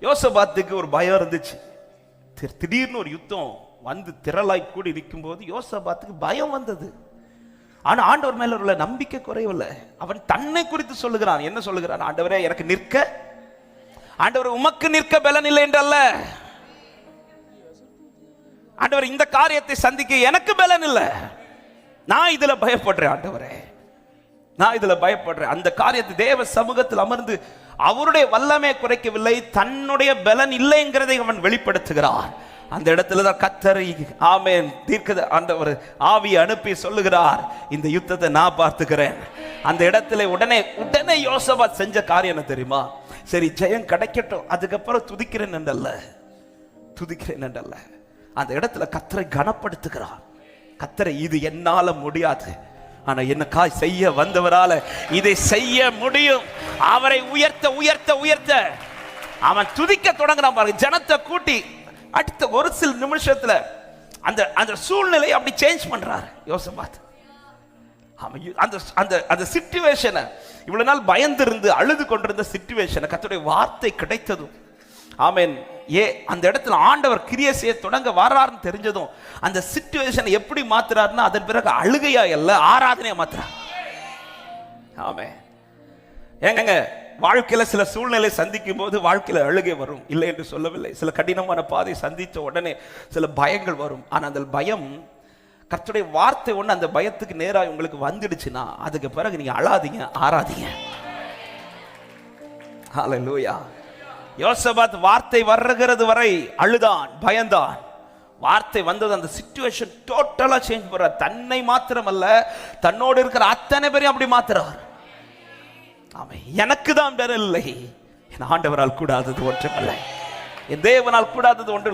யோசபாத்துக்கு ஒரு பயம் இருந்துச்சு. தி- திடீர்னு ஒரு யுத்தம் வந்து திரளாய் கூடி நிற்கும்போது யோசபாத்துக்கு பயம் வந்தது. ஆனா ஆண்டவர் மேல உள்ள நம்பிக்கை குறையவில்லை. அவன் தன்னை குறித்து சொல்லுகிறான். என்ன சொல்லுகிறான்? ஆண்டவரே எனக்கு நிற்க. ஆண்டவர் உமக்கு நிற்க பலன் இல்லை என்றல்ல. ஆண்டவர் இந்த காரியத்தை சந்திக்க எனக்கு பலன் இல்லை. நான் இதுல பயப்படுறேன் ஆண்டவரே. நான் இதுல பயப்படுறேன். அந்த காரியத்தை தேவ சமூகத்தில் அமர்ந்து அவருடைய வல்லமை குறைக்கவில்லை தன்னுடைய பலன் இல்லைங்கிறதை அவன் வெளிப்படுத்துகிறான். அந்த இடத்துல தான் கத்தரை ஆமேன். தீர்க்குத அந்த ஒரு ஆவி அனுப்பி சொல்லுகிறார் இந்த யுத்தத்தை நான் பார்த்துக்கிறேன். அந்த இடத்துல உடனே உடனே யோசவா செஞ்ச காரியம் என்ன தெரியுமா? சரி ஜெயம் கிடைக்கட்டும் அதுக்கப்புறம் துதிக்கிறேன் என்றல்ல. துதிக்கிறேன் என்றல்ல. அந்த இடத்துல கத்தரை கனப்படுத்துகிறார். கத்தரை இது என்னால முடியாது. ஆனா என்னக்காய் செய்ய வந்தவரால இதை செய்ய முடியும். அவரை உயர்த்த உயர்த்த உயர்த்த. அவன் துதிக்க தொடங்குறான் பாருங்க. ஜனத்தை கூட்டி அடுத்த ஒரு சில நிமிஷத்துல அந்த அந்த சூழ்நிலையை அப்படி சேஞ்ச் பண்றாரு. யோசபாத் அவன் அந்த அந்த அந்த சிச்சுவேஷனை இவ்வளவு நாள் பயந்திருந்து அழுது கொண்டிருந்த சிச்சுவேஷனை கத்துடைய வார்த்தை கிடைத்ததும். ஆமேன். ஏ அந்த இடத்துல ஆண்டவர் கிரியை செய்ய தொடங்க வர்றாருன்னு தெரிஞ்சதும் அந்த சிச்சுவேஷனை எப்படி மாத்துறாருன்னா அதன் பிறகு அழுகையா இல்ல ஆராதனையா மாத்துறா ஆமே ஏங்க வாழ்க்கையில சில சூழ்நிலை சந்திக்கும் போது வாழ்க்கையில அழுகை வரும் இல்லை என்று சொல்லவில்லை. சில கடினமான பாதை சந்தித்த உடனே சில பயங்கள் வரும். ஆனா அந்த பயம் கர்த்தருடைய வார்த்தை ஒன்று அந்த பயத்துக்கு நேரா உங்களுக்கு வந்துடுச்சுன்னா அதுக்கு பிறகு நீங்க அழாதீங்க ஆராதீங்க. ஹalleluya. யோசபாத் வார்த்தை வருகிறது வரை அழுதான் பயந்தான். வார்த்தை வந்தது அந்த சிச்சுவேஷன் டோட்டலாக சேஞ்ச் பண்றார் தன்னை மாத்திரமல்ல தன்னோடு இருக்கிற அத்தனை பேரையும் அப்படி மாத்துறார். ஆமென். எனக்கு தான் பெற இல்லை. என் ஆண்டவரால் கூடாதது ஒன்றுமில்லை. என் தேவனால் கூடாதது ஒன்று